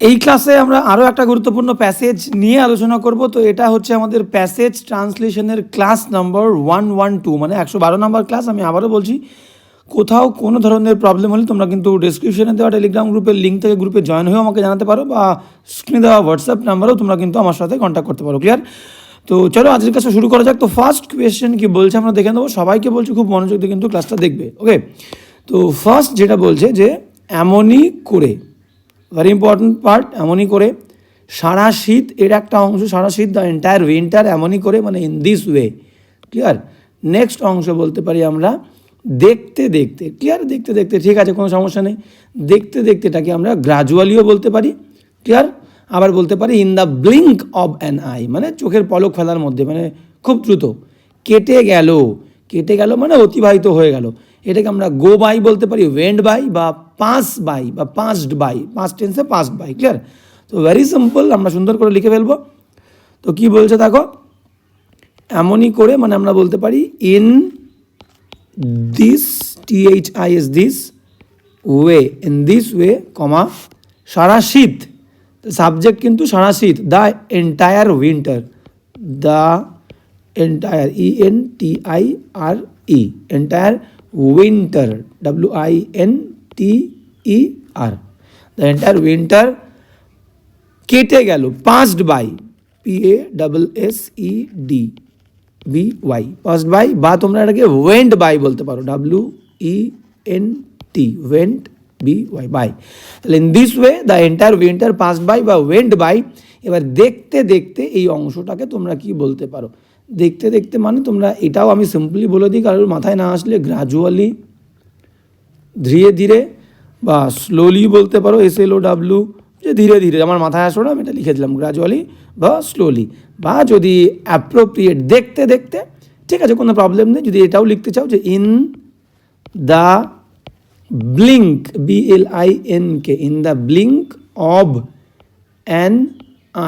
এই ক্লাসে আমরা আরও একটা গুরুত্বপূর্ণ প্যাসেজ নিয়ে আলোচনা করব। তো এটা হচ্ছে আমাদের passage ট্রান্সলেশনের class number one one two মানে একশো বারো নম্বর ক্লাস আমি আবারও বলছি, কোথাও কোনো ধরনের প্রবলেম হলে তোমরা কিন্তু ডিসক্রিপশনে দেওয়া টেলিগ্রাম গ্রুপের লিঙ্ক থেকে গ্রুপে জয়েন হয়েও আমাকে জানাতে পারো বা স্ক্রিনে দেওয়া হোয়াটসঅ্যাপ নাম্বারেও তোমরা কিন্তু আমার সাথে কন্ট্যাক্ট করতে পারো ক্লিয়ার তো চলো আজকের ক্লাসটা শুরু করা যাক। তো ফার্স্ট কোয়েশ্চেন কি বলছে আমরা দেখে নেব। সবাইকে বলছি, খুব মনোযোগ দিয়ে কিন্তু ক্লাসটা দেখবে ওকে তো ফার্স্ট যেটা বলছে যে, এমনই করে ভেরি ইম্পর্ট্যান্ট পার্ট এমনই করে সারা শীত এর একটা অংশ সারা শীত দ্য এন্টায়ার উইন্টার এমনই করে মানে in this way clear next অংশ বলতে পারি আমরা, দেখতে দেখতে ক্লিয়ার দেখতে দেখতে, ঠিক আছে, কোনো সমস্যা নেই। দেখতে দেখতে এটাকে আমরা গ্রাজুয়ালিও বলতে পারি ক্লিয়ার আবার বলতে পারি in the blink of an eye মানে চোখের পলক ফেলার মধ্যে মানে খুব দ্রুত, কেটে গেল কেটে গেল মানে অতিবাহিত হয়ে গেল। এটাকে আমরা গো বাই বলতে পারি ওয়েন্ড বাই বা পাস বাই বা পাস্ট বাই পাস্ট টেন্সে পাস্ট বাই ক্লিয়ার তো ভেরি সিম্পল আমরা সুন্দর করে লিখে ফেলব। তো কি বলছে দেখো? এমনই করে মানে আমরা বলতে পারি in this T H I S this way in this way comma সারা শীত সাবজেক্ট কিন্তু সারা শীত the entire winter the entire E N T I R E entire winter W I N T E R the entire winter কেটে গেল past by P A double S E D B Y past by বা তোমরা এটাকে went by বলতে পারো W E N T went B Y by তাহলে in this way the entire winter past by বা went by এবার দেখতে দেখতে এই অংশটাকে তোমরা কি বলতে পারো দেখতে দেখতে মানে তোমরা এটাও আমি সিম্পলি বলে দিই, কারোর মাথায় না আসলে গ্রাজুয়ালি ধীরে ধীরে বা স্লোলি বলতে পারো এস এল ও ডাব্লু যে ধীরে ধীরে, আমার মাথায় আসলো না, আমি এটা লিখে দিলাম গ্রাজুয়ালি বা স্লোলি বা যদি অ্যাপ্রোপ্রিয়েট দেখতে দেখতে, ঠিক আছে, কোনো প্রবলেম নেই, যদি এটাও লিখতে চাও যে in the blink B L I N K in the blink of an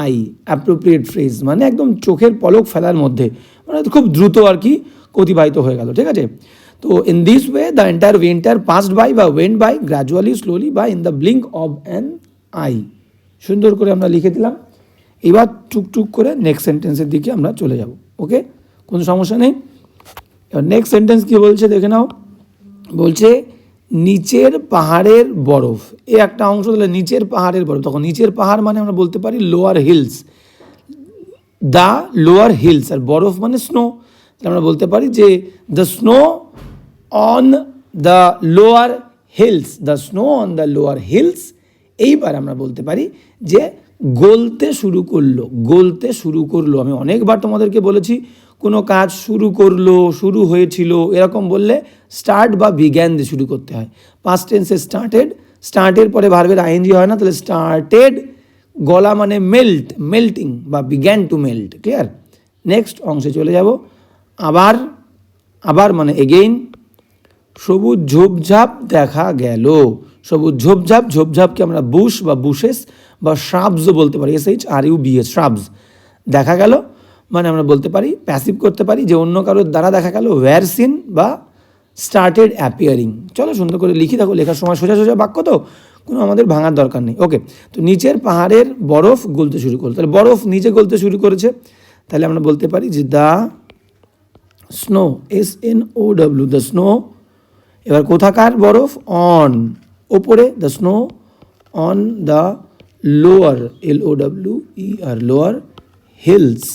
eye appropriate phrase মানে একদম চোখের পলক ফেলার মধ্যে মানে খুব দ্রুত আর কি অতিবাহিত হয়ে গেল, ঠিক আছে? তো in this way the entire winter past by বা ওয়েন্ট বাই গ্র্যাজুয়ালি স্লোলি বা in the blink of an eye সুন্দর করে আমরা লিখে দিলাম। এবার টুকটুক করে নেক্সট সেন্টেন্সের দিকে আমরা চলে যাব ওকে কোনো সমস্যা নেই? এবার নেক্সট সেন্টেন্স কী বলছে, দেখে নাও। বলছে নিচের পাহাড়ের বরফ। এ একটা অংশ তাহলে নিচের পাহাড়ের বরফ। তখন নিচের পাহাড় মানে আমরা বলতে পারি lower hills the lower hills আর বরফ মানে স্নো আমরা বলতে পারি যে the snow on the lower hills the snow on the lower hills এইবার আমরা বলতে পারি যে গলতে শুরু করল, গলতে শুরু করল। আমি অনেকবার তোমাদেরকে বলেছি কোনো কাজ শুরু করল, শুরু হয়েছিল, এরকম বললে স্টার্ট বা বিজ্ঞান দিয়ে শুরু করতে হয়। পাস্ট টেন্সে স্টার্টেড স্টার্টের পরে ভার্বের আইএনজি হয় না, তাহলে স্টার্টেড গলা মানে মেল্ট মেল্টিং বা began to melt clear next অংশে চলে যাব। আবার আবার মানে এগেইন সবুজ ঝোপঝাপ দেখা গেল। সবুজ ঝোপঝাপ, ঝোপঝাপকে আমরা বুশ বা বুশেস বা শ্রাবসও বলতে পারি S H R U B S shrubs দেখা গেল মানে আমরা বলতে পারি প্যাসিভ করতে পারি যে অন্য কারোর দ্বারা দেখা গেল ওয়্যার বা স্টার্টেড অ্যাপিয়ারিং চলো সুন্দর করে লিখি থাকো লেখার সময় সোজা সোজা বাক্য তো, কোনো আমাদের ভাঙার দরকার নেই। ওকে তো নিচের পাহাড়ের বরফ গলতে শুরু করল। তাহলে বরফ নিচে গলতে শুরু করেছে। তাহলে আমরা বলতে পারি যে the snow S N O W the snow এবার কোথাকার বরফ? অন ওপরে the snow on the lower L O W E R lower hills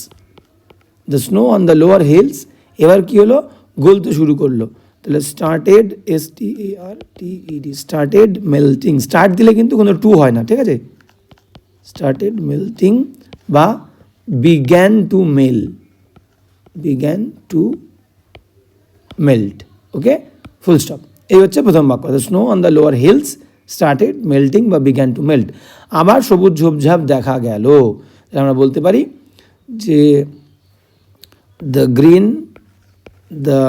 the snow on the lower hills এবার কী হলো? গলতে শুরু করল। তাহলে started S T A R T E D started melting start দিলে কিন্তু কোনো টু হয় না, ঠিক আছে? স্টার্টেড মেল্টিং বা began to melt began to melt okay full stop এই হচ্ছে প্রথম বাক্য। The snow on the lower hills started melting বা বিজ্ঞান টু মেল্ট আবার সবুজ ঝোপঝাপ দেখা গেল। আমরা বলতে পারি যে the green the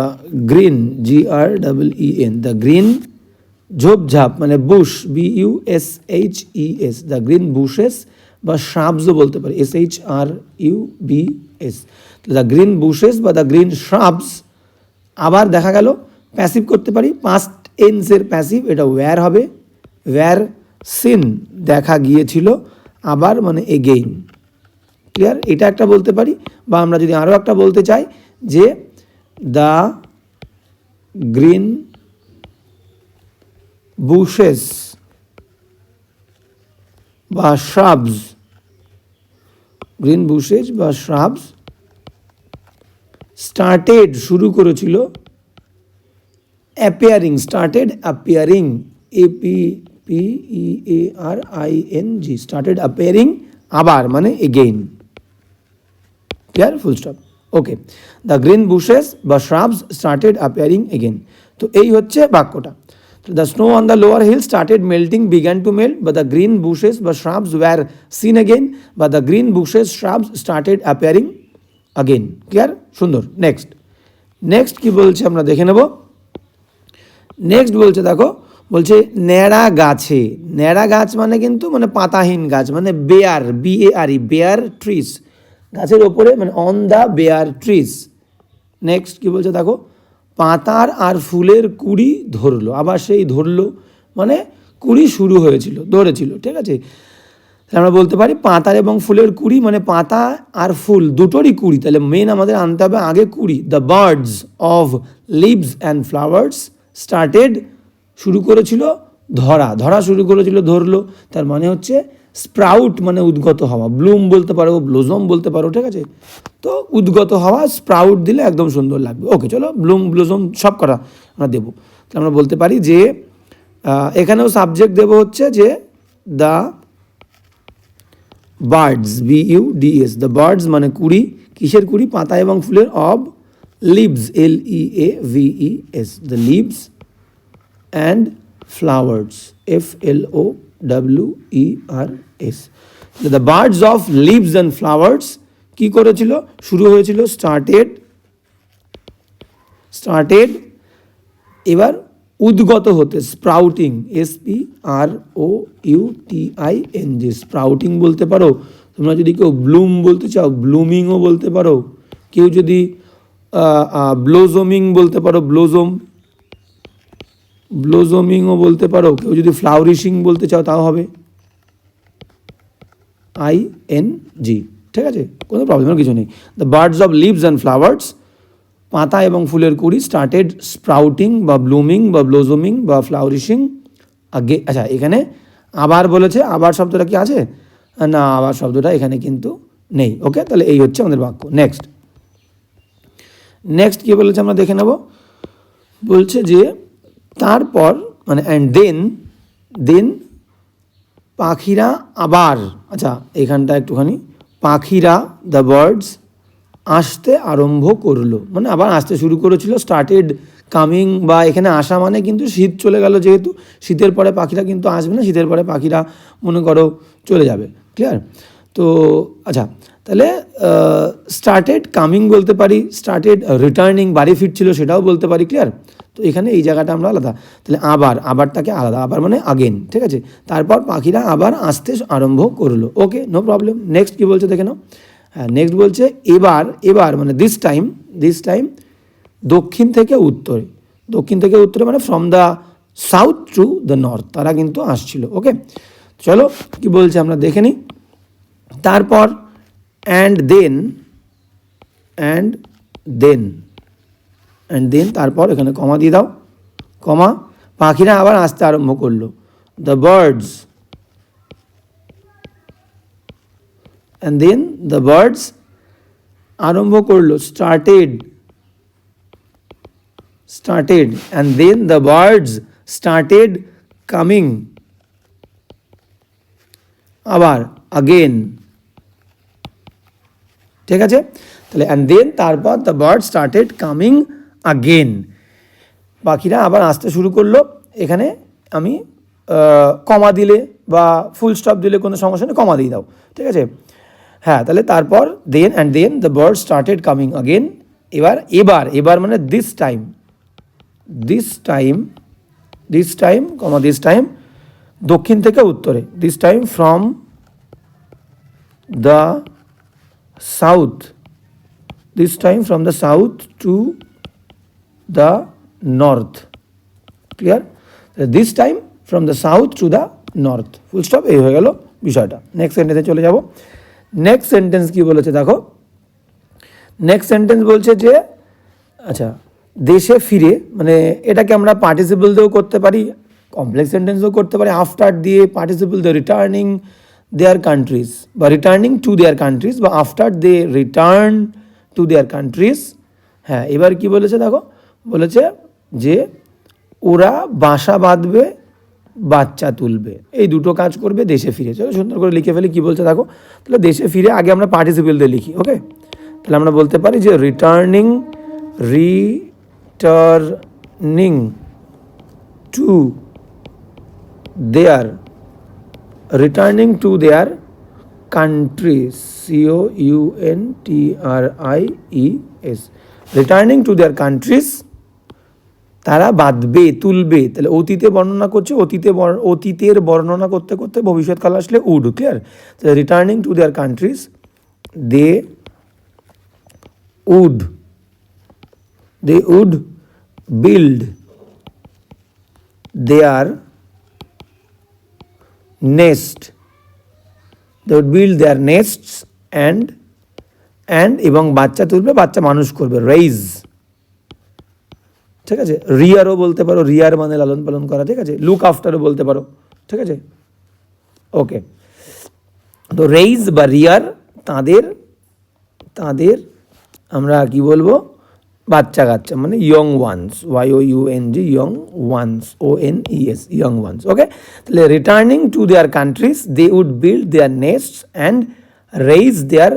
green G R double E N the green ঝোপঝাপ মানে bush B U S H E S the green bushes বা শ্রাবসও বলতে পারি S H R U B S the green bushes বা দ্য গ্রিন শ্রাবস আবার দেখা গেল প্যাসিভ করতে পারি পাস্ট এন্সের প্যাসিভ এটা ওয়্যার হবে ওয়্যার সিন দেখা গিয়েছিল, আবার মানে এগেইন ক্লিয়ার এটা একটা বলতে পারি? বা আমরা যদি আরও একটা বলতে চাই যে দ্য গ্রিন বুশেস বা শ্রাবস গ্রিন বুশেস বা শ্রাবস স্টার্টেড শুরু করেছিল appearing started appearing A P P E A R I N G started appearing আবার মানে again clear full stop okay the green bushes বা শ্রাবস স্টার্টেড অ্যাপিয়ারিং এগেন তো এই হচ্ছে বাক্যটা the snow on the lower hill started melting began to melt বা the green bushes বা shrubs were seen again বা the green bushes shrubs started appearing again clear সুন্দর next next কি বলছে আমরা দেখে নেব নেক্সট বলছে দেখো বলছে ন্যাড়া গাছে ন্যাড়া গাছ মানে কিন্তু মানে পাতাহীন গাছ মানে bare B A R E bare trees গাছের ওপরে মানে on the bare trees next কি বলছে দেখো? পাতার আর ফুলের কুড়ি ধরলো। আবার সেই ধরলো মানে কুড়ি শুরু হয়েছিল, ধরেছিল, ঠিক আছে? তাহলে আমরা বলতে পারি পাতার এবং ফুলের কুড়ি মানে পাতা আর ফুল দুটোরই কুড়ি। তাহলে মেন আমাদের আনতে হবে আগে কুড়ি। The buds of leaves and flowers started শুরু করেছিল ধরা। ধরা শুরু করেছিল, ধরলো। তার মানে হচ্ছে স্প্রাউট মানে উদ্গত হওয়া। ব্লুম বলতে পারো, ব্লোজম বলতে পারো, ঠিক আছে? তো উদ্গত হওয়া, স্প্রাউট দিলে একদম সুন্দর লাগবে। ওকে, চলো, ব্লুম, ব্লোজম সব করা আমরা দেবো। তাহলে আমরা বলতে পারি যে এখানেও সাবজেক্ট দেবো হচ্ছে যে the buds B U D S the buds মানে কুড়ি, কিসের কুড়ি? পাতা এবং ফুলের of leaves L E A V E S the leaves and flowers F L O W E R S the buds of leaves and flowers কী করেছিল? শুরু হয়েছিল স্টার্টেড স্টার্টেড এবার উদ্গত হতে sprouting S P R O U T I N G sprouting বলতে পারো। তোমরা যদি কেউ ব্লুম বলতে চাও ব্লুমিংও বলতে পারো। কেউ যদি ব্লোজমিং বলতে পারো ব্লোজম ব্লোজমিংও বলতে পারো। কেউ যদি ফ্লাউরিশিং বলতে চাও, তাও হবে। আই এন জি ঠিক আছে? কোনো প্রবলেমের কিছু নেই। The buds of leaves and flowers পাতা এবং ফুলের কুড়ি স্টার্টেড স্প্রাউটিং বা ব্লুমিং বা ব্লোজমিং বা ফ্লাউরিশিং আগে আচ্ছা এখানে আবার বলেছে, আবার শব্দটা কি আছে? না, আবার শব্দটা এখানে কিন্তু নেই। ওকে তাহলে এই হচ্ছে আমাদের বাক্য। নেক্সট নেক্সট কী বলেছে আমরা দেখে নেব? বলছে যে, তারপর মানে অ্যান্ড দেন দেন পাখিরা আবার আচ্ছা এখানটা একটুখানি। পাখিরা দ্য বার্ডস আসতে আরম্ভ করল। মানে আবার আসতে শুরু করেছিল স্টার্টেড কামিং বা এখানে আসা মানে কিন্তু শীত চলে গেল যেহেতু। শীতের পরে পাখিরা কিন্তু আসবে না, শীতের পরে পাখিরা মনে করো চলে যাবে। ক্লিয়ার তো আচ্ছা তাহলে স্টার্টেড কামিং বলতে পারি স্টার্টেড রিটার্নিং বাড়ি ফিরছিল সেটাও বলতে পারি ক্লিয়ার তো এখানে এই জায়গাটা আমরা আলাদা। তাহলে আবার, আবারটাকে আলাদা, আবার মানে আগেন ঠিক আছে? তারপর পাখিরা আবার আসতে আরম্ভ করল। ওকে নো প্রবলেম নেক্সট কী বলছে দেখে নাও। হ্যাঁ নেক্সট বলছে, এবার এবার মানে দিস টাইম দিস টাইম দক্ষিণ থেকে উত্তরে। দক্ষিণ থেকে উত্তরে মানে from the south to the north তারা কিন্তু আসছিল। ওকে চলো, কি বলছে আমরা দেখে নিই। তারপর and then and then and then তারপর এখানে কমা দিয়ে দাও। কমা পাখিরা আবার আসতে আরম্ভ করল। The birds and then the birds আরম্ভ করল। Started started and then the birds started coming আবার আগেন ঠিক আছে? তাহলে অ্যান্ড দেন তারপর the bird started coming again পাখিরা আবার আসতে শুরু করল। এখানে আমি কমা দিলে বা ফুল স্টপ দিলে কোনো সমস্যা নেই কমা দিয়ে দাও। ঠিক আছে? হ্যাঁ তাহলে তারপর then and then the bird started coming again এবার এবার এবার মানে this time this time this time comma this time দক্ষিণ থেকে উত্তরে। This time from the south. This time from the south to the north. Clear? This time from the south to the north full stop এই হয়ে গেল বিষয়টা। Next সেন্টেন্সে চলে যাব। নেক্সট সেন্টেন্স কি বলেছে দেখো? নেক্সট সেন্টেন্স বলছে যে আচ্ছা দেশে ফিরে মানে এটাকে আমরা পার্টিসিপল দিয়েও করতে পারি কমপ্লেক্স সেন্টেন্সও করতে পারি আফটার দিয়ে পার্টিসিপল দিয়ে রিটার্নিং দেয়ার কান্ট্রিজ বা রিটার্নিং টু দেয়ার কান্ট্রিজ বা after they return to their countries হ্যাঁ এবার কি বলেছে দেখো? বলেছে যে ওরা বাসা বাঁধবে, বাচ্চা তুলবে। এই দুটো কাজ করবে, দেশে ফিরে। চলো সুন্দর করে লিখে ফেলে, কী বলছে দেখো? তাহলে দেশে ফিরে আগে আমরা পার্টিসিপেল দিয়ে লিখি ওকে তাহলে আমরা বলতে পারি যে returning returning to their returning to their country C O U N T R I E S returning to their countries তারা বাঁধবে, তুলবে। তাহলে অতীতে বর্ণনা করছে, অতীতে অতীতের বর্ণনা করতে করতে ভবিষ্যৎকাল আসলে would clear returning to their countries they would. They would, build their nest they would build their nests and and এবং বাচ্চা তুলবে, বাচ্চা মানুষ করবে রেইজ ঠিক আছে? রিয়ারও বলতে পারো রিয়ার মানে লালন পালন করা, ঠিক আছে? লুক আফটারও বলতে পারো, ঠিক আছে? ওকে তো রেইজ বা রিয়ার তাদের তাদের আমরা কি বলব? বাচ্চা কাচ্চা মানে young ones Y O U N G young ones O N E S young ones okay তাহলে returning to their countries they would build their nest and raise their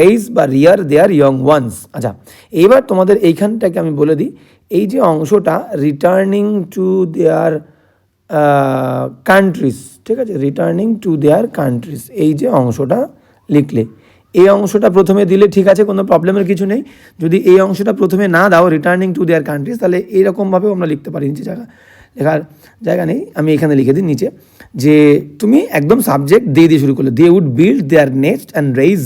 raise বা রিয়ার দেয়ার ইয়ং ওয়ান্স আচ্ছা এবার তোমাদের এইখানটাকে আমি বলে দিই। এই যে অংশটা রিটার্নিং টু দেয়ার কান্ট্রিজ ঠিক আছে? রিটার্নিং টু দেয়ার কান্ট্রিজ এই যে অংশটা লিখলে। এই অংশটা প্রথমে দিলে ঠিক আছে, কোনো প্রবলেমের কিছু নেই। যদি এই অংশটা প্রথমে না দাও রিটার্নিং টু দেয়ার কান্ট্রিজ তাহলে এইরকমভাবেও আমরা লিখতে পারি নিচে জায়গা। লেখার জায়গা নেই, আমি এখানে লিখে দিই নিচে, যে তুমি একদম সাবজেক্ট দিয়ে দিয়ে শুরু করলে they would build their nest and raise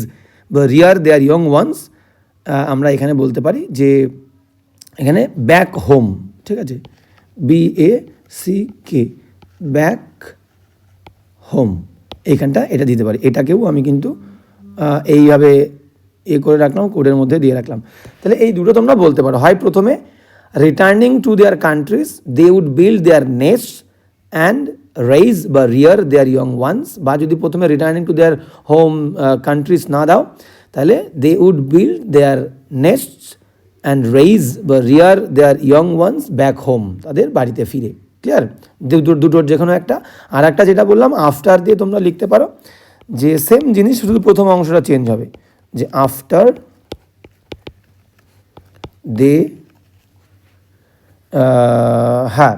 বা রিয়ার দেয়ার ইয়ং ওয়ান্স আমরা এখানে বলতে পারি যে এখানে ব্যাক হোম ঠিক আছে? B A C K back home এইখানটা এটা দিতে পারি। এটাকেও আমি কিন্তু এইভাবে এ করে রাখলাম, কোডের মধ্যে দিয়ে রাখলাম। তাহলে এই দুটো তোমরা বলতে পারো। হয় প্রথমে returning to their countries they would build their nest and raise বা রিয়ার দেয়ার ইয়ং ওয়ান্স বা যদি প্রথমে returning to their home countries না দাও, তাহলে they would build their nest and raise বা rear their young ones back home তাদের বাড়িতে ফিরে। ক্লিয়ার দুটোর যে কোনো একটা। আর একটা যেটা বললাম আফটার দিয়ে তোমরা লিখতে পারো যে সেম জিনিস শুধু প্রথম অংশটা চেঞ্জ হবে। যে আফটার দে হ্যাঁ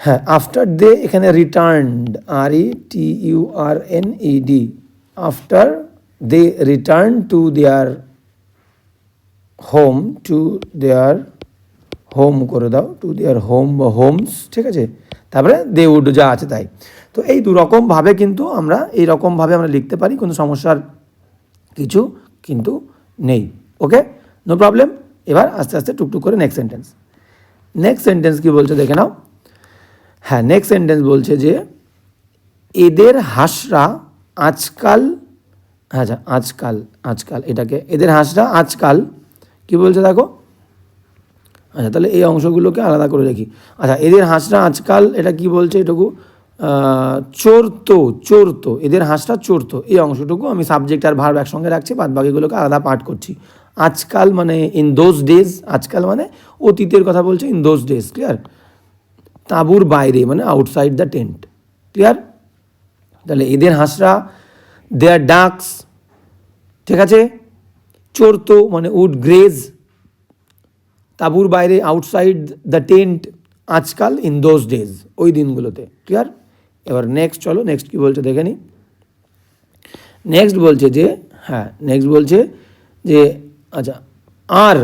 হ্যাঁ আফটার দে এখানে returned R E T U R N E D after they return to their home to their home করে দাও টু দেয়ার হোম বা হোমস ঠিক আছে? তারপরে দে উড যা আছে তাই। তো এই দু রকমভাবে কিন্তু আমরা এই রকমভাবে আমরা লিখতে পারি, কোনো সমস্যার কিছু কিন্তু নেই ওকে নো প্রবলেম এবার আস্তে আস্তে টুকটুক করে নেক্সট সেন্টেন্স নেক্সট সেন্টেন্স কি বলছে দেখে নাও। হ্যাঁ নেক্সট সেন্টেন্স বলছে যে, এদের হাঁসরা আজকাল আচ্ছা আজকাল আজকাল, এটাকে, এদের হাঁসরা আজকাল, কি বলছে দেখো? আচ্ছা তাহলে এই অংশগুলোকে আলাদা করে রাখি আচ্ছা এদের হাঁসরা আজকাল, এটা কি বলছে এটুকু? চোরতো চোরতো, এদের হাঁসটা চোরতো। এই অংশটুকু আমি সাবজেক্ট আর ভার্ব একসঙ্গে রাখছি বাদ বাকিগুলোকে আলাদা পাঠ করছি। আজকাল মানে ইন দোজ ডেজ আজকাল মানে অতীতের কথা বলছে ইন দোজ ডেজ ক্লিয়ার তাঁবুর বাইরে মানে আউটসাইড দ্য টেন্ট ক্লিয়ার তাহলে এদের হাঁসরা দেয়ার ডাকস ঠিক আছে? চোরতো মানে উড গ্রেজ। তাঁবুর বাইরে আউটসাইড দ্য টেন্ট আজকাল ইন দোজ ডেজ ওই দিনগুলোতে ক্লিয়ার এবার নেক্সট চলো নেক্সট কী বলছে দেখে নি। নেক্সট বলছে যে হ্যাঁ নেক্সট বলছে যে আচ্ছা আর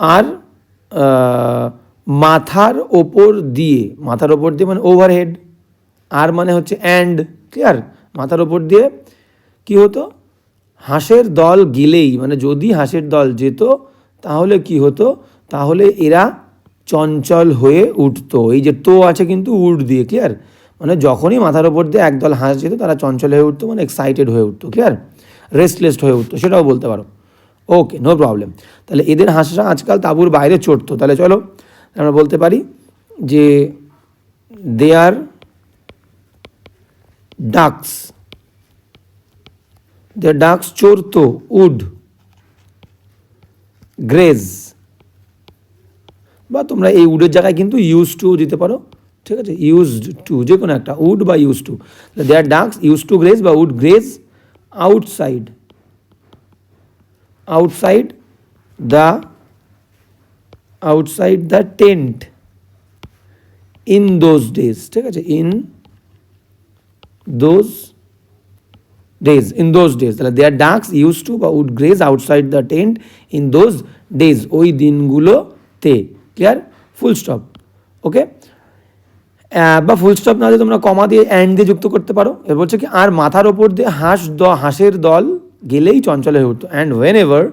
আর মাথার ওপর দিয়ে, মাথার ওপর দিয়ে মানে ওভারহেড আর মানে হচ্ছে অ্যান্ড ক্লিয়ার মাথার ওপর দিয়ে কি হতো? হাঁসের দল গেলেই মানে যদি হাঁসের দল যেত, তাহলে কি হতো? তাহলে এরা চঞ্চল হয়ে উঠতো। এই যে তো আছে কিন্তু উড দিয়ে ক্লিয়ার মানে যখনই মাথার ওপর দিয়ে একদল হাঁস যেত, তারা চঞ্চল হয়ে উঠতো মানে এক্সাইটেড হয়ে উঠতো ক্লিয়ার রেস্টলেস হয়ে উঠতো, সেটাও বলতে পারো। ওকে নো প্রবলেম তাহলে এদের হাঁসরা আজকাল তাঁবুর বাইরে চড়তো। তাহলে চলো, আমরা বলতে পারি যে they are ducks they ducks চড়তো would graze বা তোমরা এই উডের জায়গায় কিন্তু ইউজ টু দিতে পারো। ঠিক আছে? ইউজ টু যে কোনো একটা উড বা use to their ducks use to graze বা would graze outside outside the outside the tent in those days ঠিক আছে? In those days in those days তাহলে দেয়ার ডাকস ইউজ টু বা would graze outside the tent in those days ওই দিনগুলোতে। Clear full stop ওকে বা full stop না দিয়ে তোমরা কমা দিয়ে অ্যান্ড দিয়ে যুক্ত করতে পারো। এর বলছে কি, আর মাথার ওপর দিয়ে হাঁস দ হাঁসের দল গেলেই চঞ্চল হয়ে উঠতো। অ্যান্ড ওয়েন এভার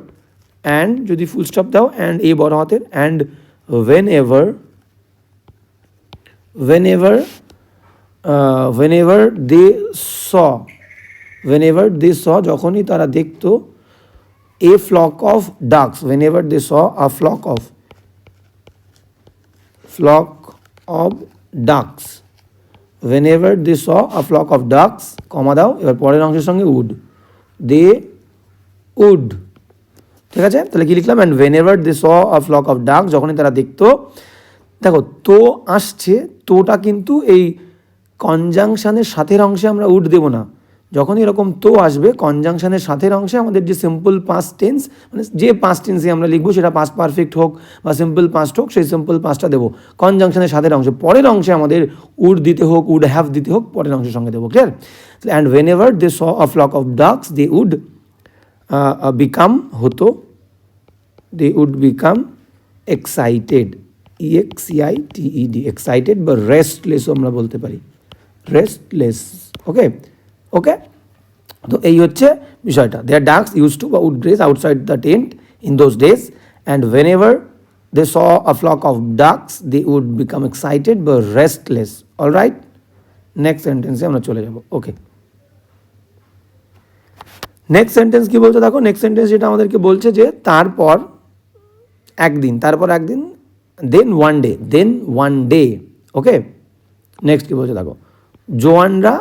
অ্যান্ড যদি ফুল স্টপ দাও অ্যান্ড এই বড় হাতের and whenever whenever whenever they saw whenever they saw যখনই তারা দেখতো a flock of ducks whenever they saw a flock of flock of ducks. Ever they saw a flock of ducks comma দাও, এবার পরের অংশের সঙ্গে উড দে উড ঠিক আছে? তাহলে কি লিখলাম? And whenever they saw a flock of duck যখনই তারা দেখতো, দেখো, তো আসছে, তোটা কিন্তু এই কনজাংশনের সাথের অংশে আমরা উড দেব না। যখন এরকম তো আসবে কনজাংশনের সাথের অংশে আমাদের যে সিম্পল পাস্ট টেন্স মানে যে পাস্ট টেন্সে আমরা লিখব, সেটা পাস্ট পারফেক্ট হোক বা সিম্পল পাস্ট হোক, সেই সিম্পল পাস্টটা দেবো। কনজাংশনের সাথের অংশে, পরের অংশে আমাদের উড দিতে হোক উড হ্যাভ দিতে হোক, পরের অংশের সঙ্গে দেবো clear and whenever they saw a flock of ducks they would become হতো they would become excited E X C I T E D excited বা রেস্টলেসও আমরা বলতে পারি। রেস্টলেস ওকে ওকে তো এই হচ্ছে বিষয়টা। দেয়ার ডাকস ইউজ টু বা would graze outside the tent in those days and whenever they saw a flock of ducks they would become excited বা রেস্টলেস অল রাইট নেক্সট সেন্টেন্সে আমরা চলে যাব। ওকে নেক্সট সেন্টেন্স কি বলছে দেখো? নেক্সট সেন্টেন্স যেটা আমাদেরকে বলছে যে তারপর একদিন তারপর একদিন then one day then one day okay next কি বলছে দেখো? জোয়ানরা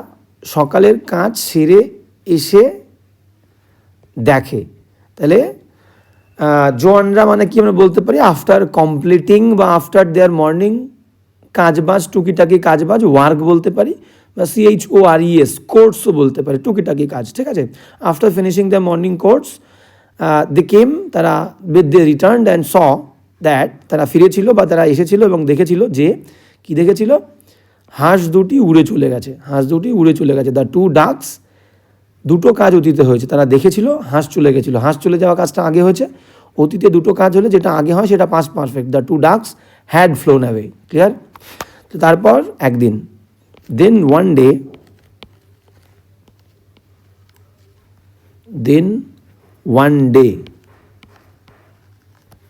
সকালের কাজ সেরে এসে দেখে। তাহলে জোয়ানরা মানে কি আমরা বলতে পারি? আফটার কমপ্লিটিং বা আফটার দেয়ার মর্নিং কাজবাজ, টুকিটাকি কাজবাজ ওয়ার্ক বলতে পারি বা সিএইচ ও আর ইএস কোর্সও বলতে পারি, টুকিটাকি কাজ, ঠিক আছে? After finishing the morning chores they came তারা with they return and saw that তারা ফিরেছিল বা তারা এসেছিল এবং দেখেছিল যে, কি দেখেছিল? হাঁস দুটি উড়ে চলে গেছে, হাঁস দুটি উড়ে চলে গেছে। দ্য টু ডাকস দুটো কাজ অতীতে হয়েছে। তারা দেখেছিল, হাঁস চলে গেছিল। হাঁস চলে যাওয়া কাজটা আগে হয়েছে। অতীতে দুটো কাজ হলে যেটা আগে হয় সেটা past perfect the two ducks had flown away clear তো তারপর একদিন then one day then one day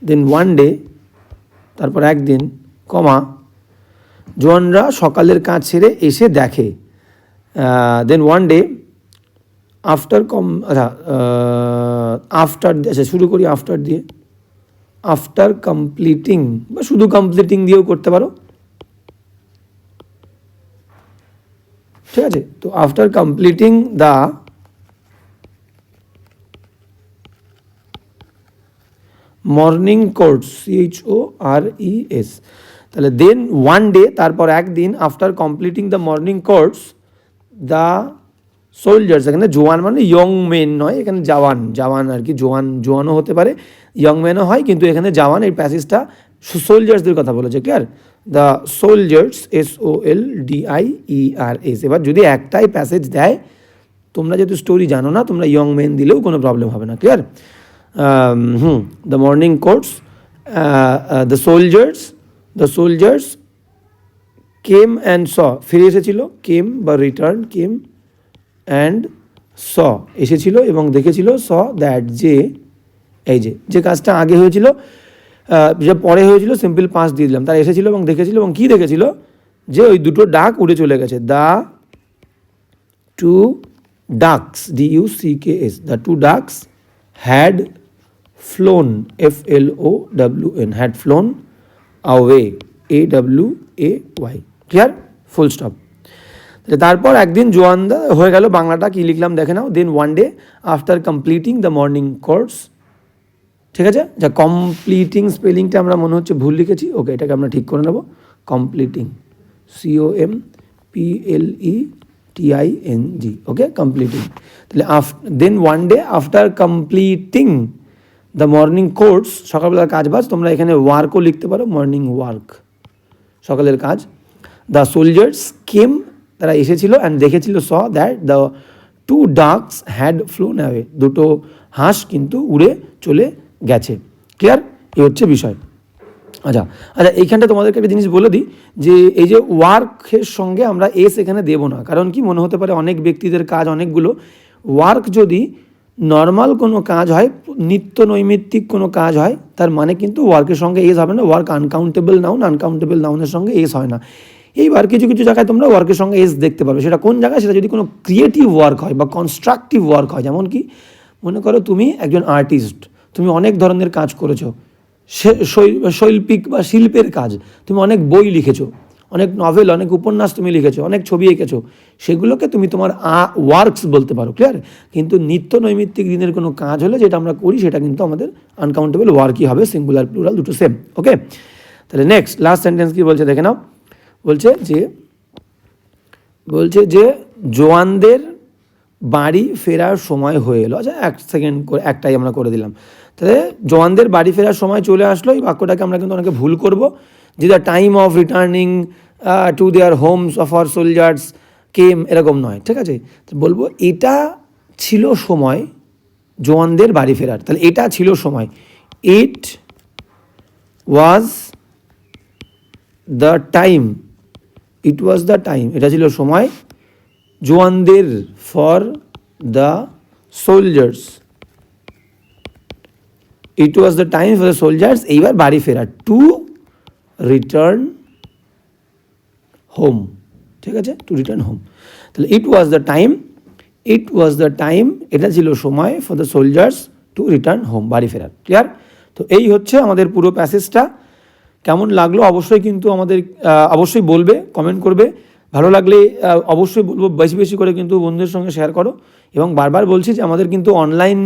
then one day তারপর একদিন, কমা, জোয়ানরা সকালের কাজ ছেড়ে এসে দেখে। দেন ওয়ান ডে আফটার কম আচ্ছা আফটার আচ্ছা শুরু করি আফটার দিয়ে। আফটার কমপ্লিটিং বা শুধু কমপ্লিটিং দিয়েও করতে পারো। ঠিক আছে? তো after completing the morning course C H O R E S তাহলে দেন ওয়ান ডে তারপর একদিন after completing the morning course the soldiers এখানে জোয়ান মানে ইয়ং মেন নয়, এখানে জওয়ান জওয়ান আর কি, জোয়ান, জোয়ানও হতে পারে ইয়ং ম্যানও হয়, কিন্তু এখানে জওয়ান, এই প্যাসেজটা সোলজার্সদের কথা বলেছে clear the soldiers S O L D I E R S এবার যদি একটাই প্যাসেজ দেয়, তোমরা যেহেতু স্টোরি জানো না, তোমরা ইয়ং মেন দিলেও কোনো প্রবলেম হবে না clear hmm the morning course the soldiers the soldiers came and saw ফিরে এসেছিল কেম বা রিটার্ন কেম অ্যান্ড স এসেছিল এবং দেখেছিল স দ্যাট যে, এই যে যে কাজটা আগে হয়েছিল যে পরে হয়েছিল সিম্পল পাঁচ দিয়ে দিলাম। তারা এসেছিল এবং দেখেছিল এবং কী দেখেছিল? যে ওই দুটো ডাক উড়ে চলে গেছে। The two ducks D U C K S the two ducks had flown F L O W N had flown away A W A Y clear full stop তারপর একদিন জোয়ানদা হয়ে গেল বাংলাটা কি লিখলাম দেখে নাও। Then one day after completing the morning course ঠিক আছে? যা কমপ্লিটিং স্পেলিংটা আমরা মনে হচ্ছে ভুল লিখেছি, ওকে, এটাকে আমরা ঠিক করে নেব। Completing C O M P L E T I N G okay completing তাহলে আফ then one day after completing the morning course সকালবেলার কাজ বাজ, তোমরা এখানে ওয়ার্কও লিখতে পারো মর্নিং ওয়ার্ক সকালের কাজ। দ্য সোলজার্স কেম তারা এসেছিল অ্যান্ড দেখেছিল saw that the two ducks had flown away দুটো হাঁস কিন্তু উড়ে চলে গেছে। ক্লিয়ার এই হচ্ছে বিষয়। আচ্ছা আচ্ছা এইখানটা তোমাদেরকে একটা জিনিস বলে দিই যে, এই যে ওয়ার্কের সঙ্গে আমরা এস এখানে দেবো না। কারণ কি, মনে হতে পারে অনেক ব্যক্তিদের কাজ, অনেকগুলো। ওয়ার্ক যদি নর্মাল কোনো কাজ হয়, নিত্য নৈমিত্তিক কোনো কাজ হয়, তার মানে কিন্তু ওয়ার্কের সঙ্গে এস হবে না। ওয়ার্ক আনকাউন্টেবল নাউন আনকাউন্টেবল নাউনের সঙ্গে এস হয় না। এইবার কিছু কিছু জায়গায় তোমরা ওয়ার্কের সঙ্গে এস দেখতে পাবে সেটা কোন জায়গায়? সেটা যদি কোনো ক্রিয়েটিভ ওয়ার্ক হয় বা কনস্ট্রাকটিভ ওয়ার্ক হয়, যেমন কি মনে করো তুমি একজন আর্টিস্ট তুমি অনেক ধরনের কাজ করেছ শৈল্পিক বা শিল্পের কাজ, তুমি অনেক বই লিখেছো, অনেক নভেল অনেক উপন্যাস তুমি লিখেছো, অনেক ছবি এঁকেছো, সেগুলোকে তুমি তোমার আ ওয়ার্কস বলতে পারো ক্লিয়ার কিন্তু নিত্য নৈমিত্তিক দিনের কোনো কাজ হলে যেটা আমরা করি, সেটা কিন্তু আমাদের আনকাউন্টেবল ওয়ার্কই হবে সিঙ্গুলার প্লুরাল দুটো সেম ওকে তাহলে নেক্সট লাস্ট সেন্টেন্স কি বলছে দেখে নাও। বলছে যে বলছে যে জোয়ানদের বাড়ি ফেরার সময় হয়ে এলো। আচ্ছা এক সেকেন্ড করে, একটাই আমরা করে দিলাম। তাহলে জওয়ানদের বাড়ি ফেরার সময় চলে আসলো, এই বাক্যটাকে আমরা কিন্তু অনেকে ভুল করব। যে the time of returning to their homes of our soldiers came এরকম নয়, ঠিক আছে? বলব, এটা ছিল সময় জওয়ানদের বাড়ি ফেরার। তাহলে এটা ছিল সময়। It was the time it was the time এটা ছিল সময়, জোয়ানদের for the soldiers it was the time for the soldiers এইবার বাড়ি ফেরা টু রিটার্ন হোম ঠিক আছে? টু রিটার্ন হোম তাহলে it was the time it was the time এটা ছিল সময় for the soldiers to return home বাড়ি ফেরার। ক্লিয়ার তো এই হচ্ছে আমাদের পুরো প্যাসেজটা কেমন লাগল? অবশ্যই কিন্তু আমাদের অবশ্যই বলবে কমেন্ট করবে। ভালো লাগলে অবশ্যই বলব, বেশি বেশি করে কিন্তু বন্ধুদের সঙ্গে শেয়ার করো। এবং বারবার বলছি যে আমাদের কিন্তু অনলাইন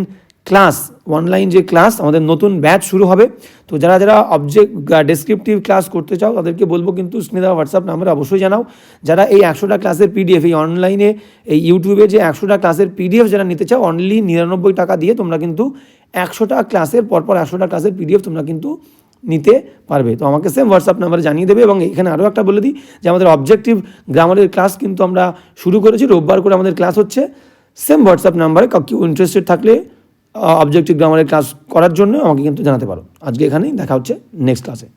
ক্লাস অনলাইন যে ক্লাস আমাদের নতুন ব্যাচ শুরু হবে। তো যারা যারা অবজেক্ট ডেসক্রিপটিভ ক্লাস করতে চাও, তাদেরকে বলব কিন্তু স্নেহা হোয়াটসঅ্যাপ নাম্বারে অবশ্যই জানাও। যারা এই একশোটা ক্লাসের পিডিএফ এই অনলাইনে এই ইউটিউবে যে একশোটা ক্লাসের পিডিএফ যারা নিতে চাও অনলি নিরানব্বই টাকা দিয়ে তোমরা কিন্তু একশোটা ক্লাসের পরপর একশোটা ক্লাসের পিডিএফ তোমরা কিন্তু নিতে পারবে। তো আমাকে সেম হোয়াটসঅ্যাপ নাম্বারে জানিয়ে দেবে এবং এখানে আরও একটা বলে দিই যে আমাদের অবজেক্টিভ গ্রামারের ক্লাস কিন্তু আমরা শুরু করেছি, রোববার করে আমাদের ক্লাস হচ্ছে। সেম হোয়াটসঅ্যাপ নাম্বারে কেউ ইন্টারেস্টেড থাকলে অবজেক্টিভ গ্রামারের ক্লাস করার জন্য আমাকে কিন্তু জানাতে পারো। আজকে এখানেই দেখা হচ্ছে নেক্সট ক্লাসে